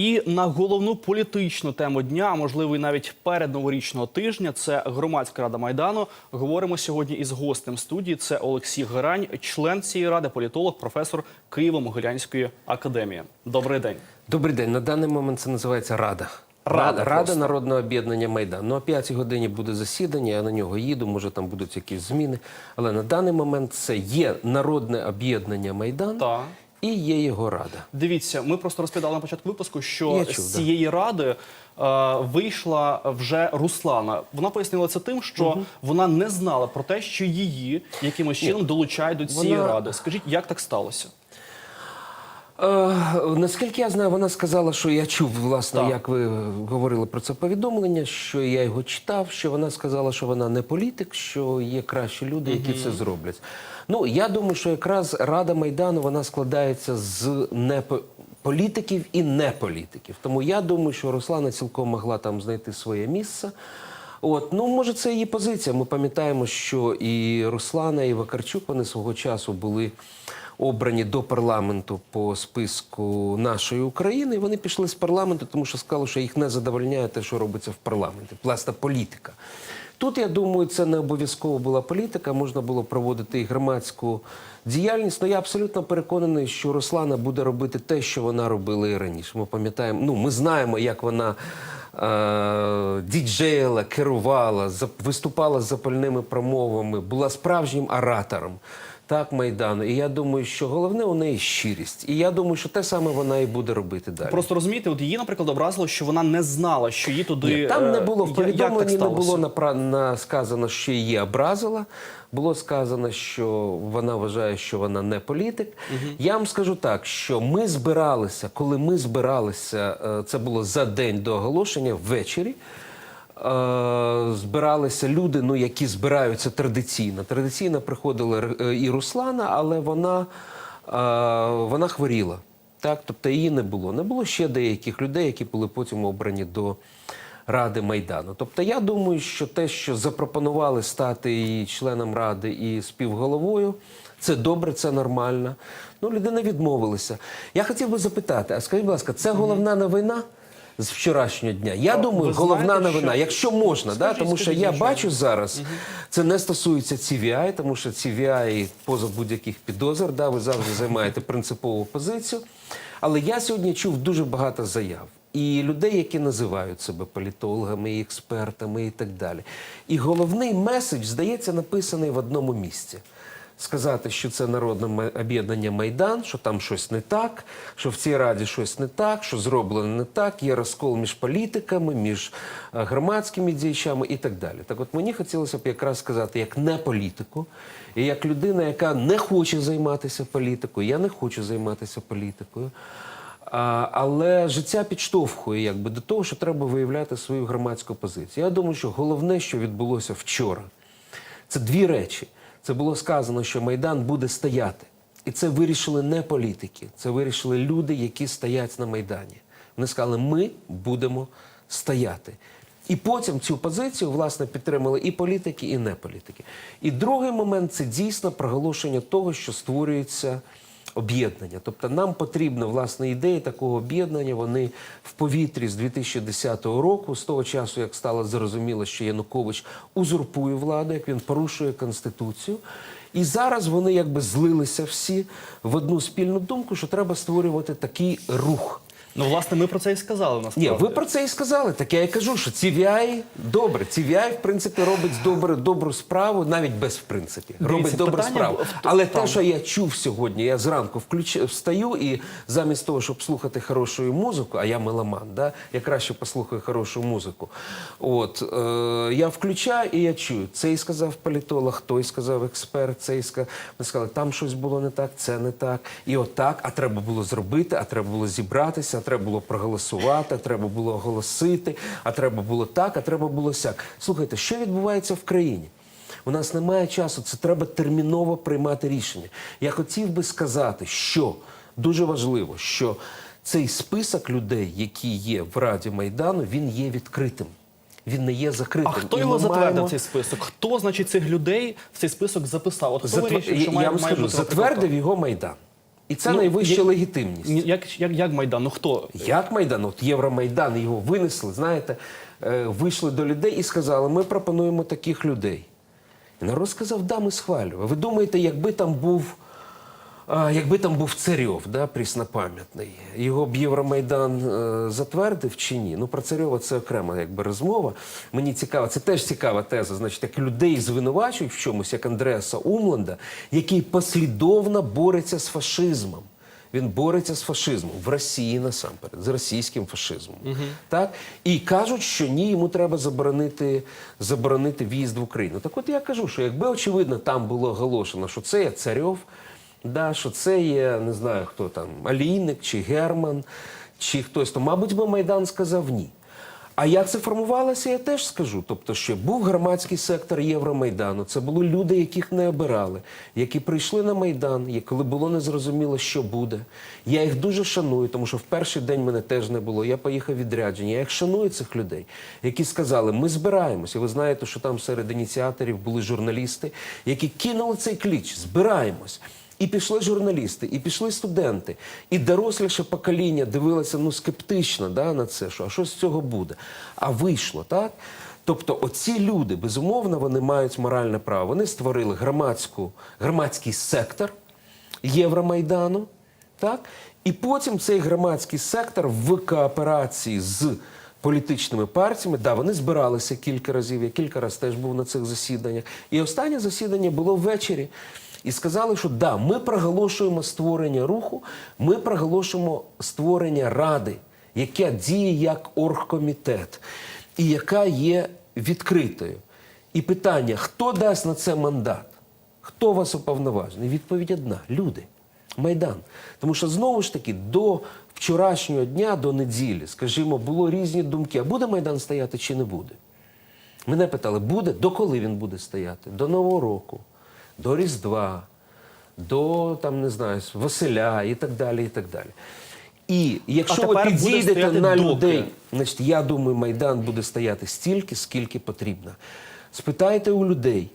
І на головну політичну тему дня, можливо, і навіть перед новорічного тижня, це громадська рада майдану. Говоримо сьогодні із гостем студії. Це Олексій Герань, член цієї ради, політолог, професор Києво-Могилянської академії. Добрий день. Добрий день. На даний момент це називається Рада. Рада Рада. Народного об'єднання Майдан. Ну, о 5 годині буде засідання, я на нього їду, може там будуть якісь зміни. Але на даний момент це є Народне об'єднання Майдан Та і є його рада. дивіться, ми просто розповідали на початку випуску, що Я чув, з да. цієї ради е, вийшла вже Руслана. Вона пояснила це тим, що вона не знала про те, що її якимось чином долучають до цієї Вона- ради. Скажіть, як так сталося? Е, наскільки я знаю, вона сказала, що я чув, власне, Так. як ви говорили про це повідомлення, що я його читав, що вона сказала, що вона не політик, що є кращі люди, які це зроблять. Ну, я думаю, що якраз Рада Майдану вона складається з не політиків і неполітиків. Тому я думаю, що Руслана цілком могла там знайти своє місце. От, ну може, це її позиція. Ми пам'ятаємо, що і Руслана, і Вакарчук вони свого часу були обрані до парламенту по списку нашої України. І вони пішли з парламенту, тому що сказали, що їх не задовольняє те, що робиться в парламенті. Власне, політика. Тут я думаю, це не обов'язково була політика, можна було проводити і громадську діяльність. Ну я абсолютно переконаний, що Руслана буде робити те, що вона робила і раніше. Ми пам'ятаємо, ну ми знаємо, як вона е, діджеїла, керувала, виступала з запальними промовами, була справжнім оратором. Так, Майдану. І я думаю, що головне у неї щирість. І я думаю, що те саме вона і буде робити далі. Просто розумієте, от її, наприклад, образило, що вона не знала, що її туди Ні, там не е, було в повідомленні, не було напра... на... сказано, що її образила. Було сказано, що вона вважає, що вона не політик. Я вам скажу так, що ми збиралися, коли ми збиралися, е, це було за день до оголошення ввечері. Е, Збиралися люди, ну які збираються традиційно. Традиційно приходила е, і Руслана, але вона, е, вона хворіла. Так, тобто її не було. Не було ще деяких людей, які були потім обрані до Ради Майдану. Тобто, я думаю, що те, що запропонували стати і членом ради, і співголовою, це добре, це нормально. Ну, людина відмовилася. Я хотів би запитати: а скажіть, будь ласка, це головна новина? З вчорашнього дня. Я Ну, думаю, головна знаєте, новина, що- якщо можна, да, Скажіть, тому що скажіть, я звичайно. бачу зараз, це не стосується CVI, тому що CVI поза будь-яких підозр, да, ви завжди займаєте принципову позицію. Але я сьогодні чув дуже багато заяв. І людей, які називають себе політологами, і експертами і так далі. І головний меседж, здається, написаний в одному місці. Сказати, що це народне об'єднання Майдан, що там щось не так, що в цій раді щось не так, що зроблено не так, є розкол між політиками, між е, громадськими діячами і так далі. Так от мені хотілося б якраз сказати, як не політику, і як людина, яка не хоче займатися політикою, я не хочу займатися політикою. А, але життя підштовхує якби до того, що треба виявляти свою громадську позицію. Я думаю, що головне, що відбулося вчора, це дві речі. Це було сказано, що Майдан буде стояти. І це вирішили не політики, це вирішили люди, які стоять на Майдані. Вони сказали, ми будемо стояти. І потім цю позицію власне підтримали і політики, і неполітики. І другий момент це дійсно проголошення того, що створюється об'єднання. Тобто нам потрібно власне ідеї такого об'єднання. Вони в повітрі з 2010 року, з того часу, як стало зрозуміло, що Янукович узурпує владу, як він порушує конституцію. І зараз вони якби злилися всі в одну спільну думку, що треба створювати такий рух. Ну, власне, ми про це і сказали насправді. Ні, ви про це і сказали. Так я і кажу, що CVI добре. CVI, в принципі, робить добре, добру справу, навіть без в принципі. Дивіться, робить добру питання справу. в- Але там. те, що я чув сьогодні, я зранку включ... встаю і замість того, щоб слухати хорошу музику, а я меломан, да, я краще послухаю хорошу музику. От е, я включаю і я чую. Цей сказав політолог, той сказав експерт, цей сказав. Ми сказали, там щось було не так, це не так. І отак, а треба було зробити, а треба було зібратися, а треба було проголосувати, а треба було оголосити, а треба було так, а треба було сяк. Слухайте, що відбувається в країні? У нас немає часу, це треба терміново приймати рішення. Я хотів би сказати, що дуже важливо, що цей список людей, які є в Раді Майдану, він є відкритим. Він не є закритим. А хто його затвердив маємо- цей список? Хто, значить, цих людей в цей список записав? От хто Затвер- вирішив, що я має, вам має скажу, бути затвердив його Майдан. І це Ну, найвища як, легітимність. Як, як, як Майдан? Ну хто? Як Майдан? От Євромайдан його винесли, знаєте, е, вийшли до людей і сказали, ми пропонуємо таких людей. І народ сказав, да, ми схвалюємо. Ви думаєте, якби там був. Якби там був Царьов, да, пріснопам'ятний, його б Євромайдан е, затвердив чи ні? Ну про Царьова це окрема якби розмова. Мені цікаво, це теж цікава теза. Значить, як людей звинувачують в чомусь, як Андреаса Умланда, який послідовно бореться з фашизмом. Він бореться з фашизмом в Росії насамперед, з російським фашизмом. Так? І кажуть, що ні, йому треба заборонити, заборонити в'їзд в Україну. Так от я кажу, що якби очевидно там було оголошено, що це є царьов, да, що це є, не знаю хто там, Алійник чи Герман, чи хтось, то, мабуть, би Майдан сказав ні. А як це формувалося, я теж скажу. Тобто, що був громадський сектор Євромайдану. Це були люди, яких не обирали, які прийшли на Майдан, і коли було незрозуміло, що буде. Я їх дуже шаную, тому що в перший день мене теж не було. Я поїхав відрядження. Я їх шаную цих людей, які сказали, ми збираємося. І ви знаєте, що там серед ініціаторів були журналісти, які кинули цей кліч, збираємось. І пішли журналісти, і пішли студенти, і доросліше покоління дивилося ну, скептично да, на це, що а що з цього буде. А вийшло, так? Тобто, оці люди, безумовно, вони мають моральне право. Вони створили громадську, громадський сектор Євромайдану, так? І потім цей громадський сектор в кооперації з політичними партіями, да, вони збиралися кілька разів. Я кілька разів теж був на цих засіданнях. І останнє засідання було ввечері. І сказали, що да, ми проголошуємо створення руху, ми проголошуємо створення ради, яка діє як оргкомітет, і яка є відкритою. І питання: хто дасть на це мандат? Хто вас уповноважений? Відповідь одна: люди. Майдан. Тому що знову ж таки до вчорашнього дня, до неділі, скажімо, було різні думки: а буде Майдан стояти чи не буде? Мене питали, буде? До коли він буде стояти? До Нового року, до Різдва, до там, не знаю, Василя і так далі. І так далі. І якщо ви підійдете на доки. людей, значить, я думаю, Майдан буде стояти стільки, скільки потрібно. Спитайте у людей,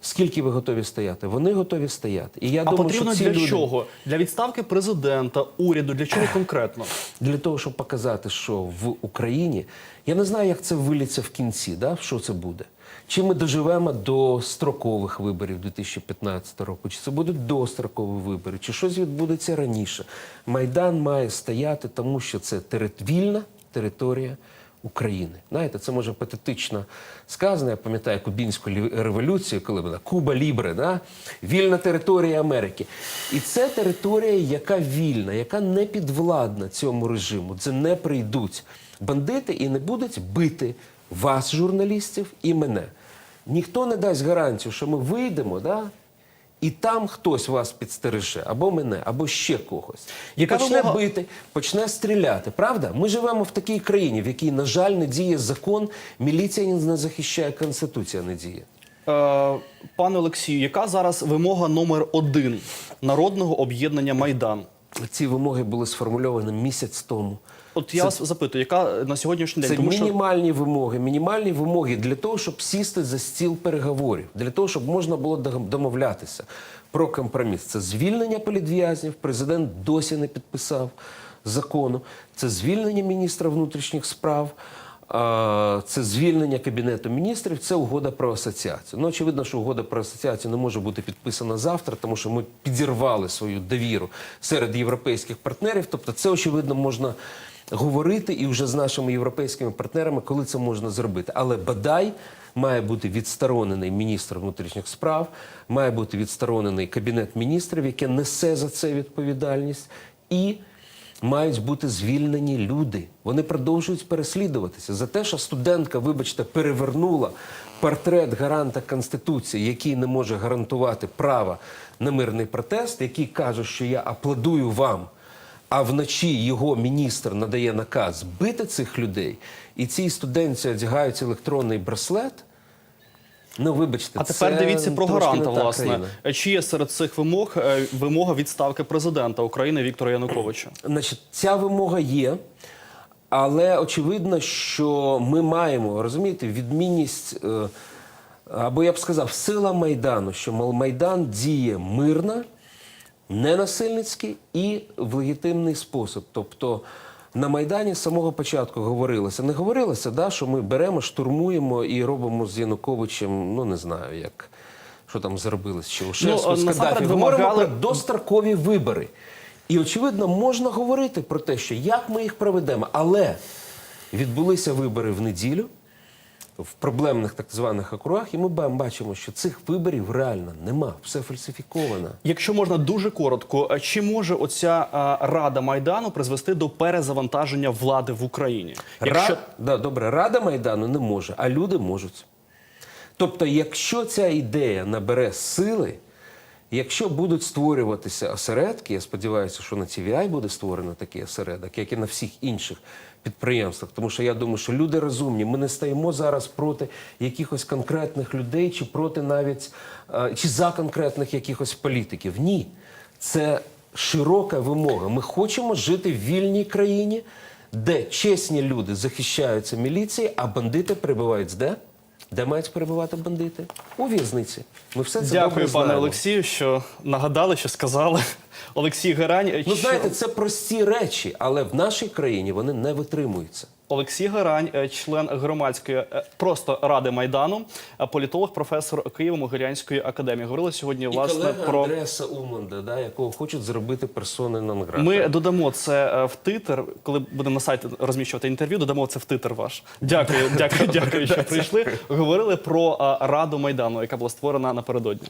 скільки ви готові стояти. Вони готові стояти. І я А думаю, потрібно що ці для люди... чого? Для відставки президента, уряду, для чого конкретно? для того, щоб показати, що в Україні я не знаю, як це виліться в кінці, да? що це буде. Чи ми доживемо до строкових виборів 2015 року, чи це будуть дострокові вибори, чи щось відбудеться раніше. Майдан має стояти, тому що це вільна територія України. Знаєте, це може патетично сказано. Я пам'ятаю кубінську революцію, коли була Куба Лібре, да? вільна територія Америки. І це територія, яка вільна, яка не підвладна цьому режиму. Це не прийдуть бандити і не будуть бити вас, журналістів, і мене. Ніхто не дасть гарантію, що ми вийдемо, да? і там хтось вас підстереже, або мене, або ще когось. Яка почне вимога- бити, почне стріляти. Правда? Ми живемо в такій країні, в якій, на жаль, не діє закон, міліція не захищає, конституція не діє. Е, пане Олексію, яка зараз вимога номер один народного об'єднання Майдан? Ці вимоги були сформульовані місяць тому. От я вас запитую, яка на сьогоднішній день? Це Тому що мінімальні вимоги. Мінімальні вимоги для того, щоб сісти за стіл переговорів, для того, щоб можна було домовлятися про компроміс. Це звільнення політв'язнів. Президент досі не підписав закону. Це звільнення міністра внутрішніх справ. Це звільнення кабінету міністрів, це угода про асоціацію. Ну, очевидно, що угода про асоціацію не може бути підписана завтра, тому що ми підірвали свою довіру серед європейських партнерів. Тобто, це очевидно можна говорити і вже з нашими європейськими партнерами, коли це можна зробити. Але бодай має бути відсторонений міністр внутрішніх справ, має бути відсторонений кабінет міністрів, яке несе за це відповідальність, і мають бути звільнені люди. Вони продовжують переслідуватися за те, що студентка, вибачте, перевернула портрет гаранта Конституції, який не може гарантувати право на мирний протест, який каже, що я аплодую вам. А вночі його міністр надає наказ бити цих людей, і цій студентці одягають електронний браслет. Ну, вибачте, а тепер це дивіться про гаранта. Власне, країна. чи є серед цих вимог е, вимога відставки президента України Віктора Януковича? Значить, ця вимога є, але очевидно, що ми маємо розумієте, відмінність, е, або я б сказав, сила майдану, що майдан діє мирно, ненасильницький і в легітимний спосіб. Тобто на Майдані з самого початку говорилося. Не говорилося, да, що ми беремо, штурмуємо і робимо з Януковичем, ну не знаю, як. Що там зробили з Чаушевською, Ну, з Каддафі. Говоримо про дострокові вибори. І, очевидно, можна говорити про те, що як ми їх проведемо. Але відбулися вибори в неділю в проблемних так званих округах, і ми бачимо, що цих виборів реально нема, все фальсифіковано. Якщо можна дуже коротко, чи може оця а, рада майдану призвести до перезавантаження влади в Україні? Якщо Ра... Да, добре, Рада Майдану не може, а люди можуть. Тобто, якщо ця ідея набере сили, якщо будуть створюватися осередки, я сподіваюся, що на TVI буде створено такий осередок, як і на всіх інших підприємствах. Тому що я думаю, що люди розумні. Ми не стоїмо зараз проти якихось конкретних людей, чи проти навіть е, чи за конкретних якихось політиків. Ні, це широка вимога. Ми хочемо жити в вільній країні, де чесні люди захищаються міліції, а бандити перебувають де? Де мають перебувати бандити? У в'язниці. Ми все це дякую, добре пане знаємо. Олексію, що нагадали, що сказали Олексій Герань. Ну, знаєте, це прості речі, але в нашій країні вони не витримуються. Олексій Гарань, е, член громадської е, просто ради майдану, е, політолог, професор Києво-Могилянської академії. Говорили сьогодні власне і колега про Андреаса Умланда, да, якого хочуть зробити персони нон ми додамо це е, в титр, коли будемо на сайті розміщувати інтерв'ю. Додамо це в титр ваш. Дякую, дякую, дякую, що прийшли. Говорили про е, раду майдану, яка була створена напередодні.